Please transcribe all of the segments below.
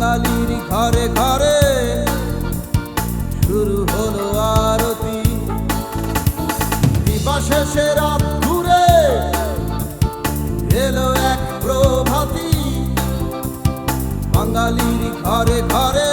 বাঙালির ঘরে ঘরে শুরু হলো আরতি। দিবা শেষে রাত ঘুরে এলো এক প্রভাতি। বাঙালির ঘরে ঘরে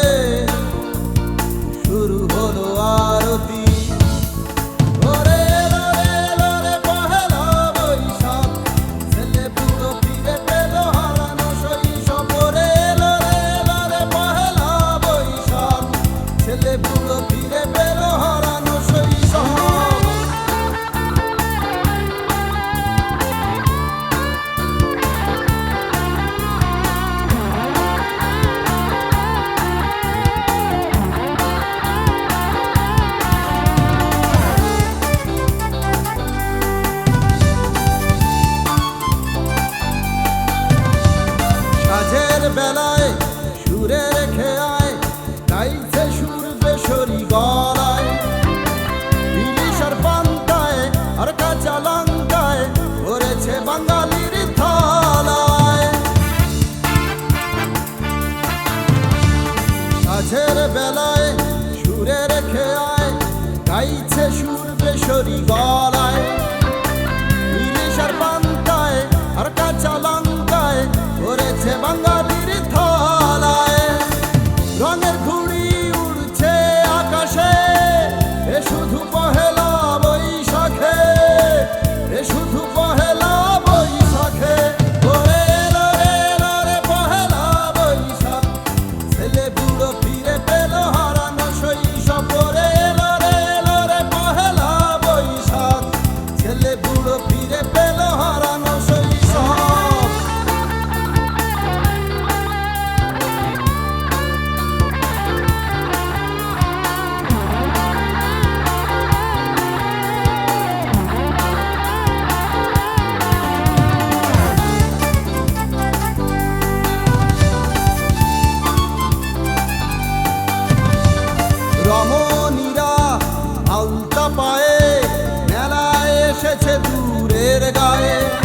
ছেলে বেলায় সুরে রেখে বেলায় সুরে রেখে আয় গাইছে সুর বেশরি গল। গায়ে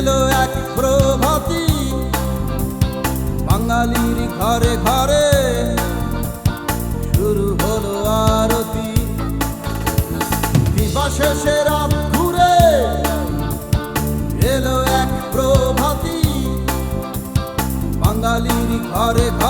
এলো এক প্রভাতি। বাঙালির ঘরে ঘরে শুরু হলো আরতি। দিবা ঘুরে এলো এক প্রভাতি। বাঙালির ঘরে ঘরে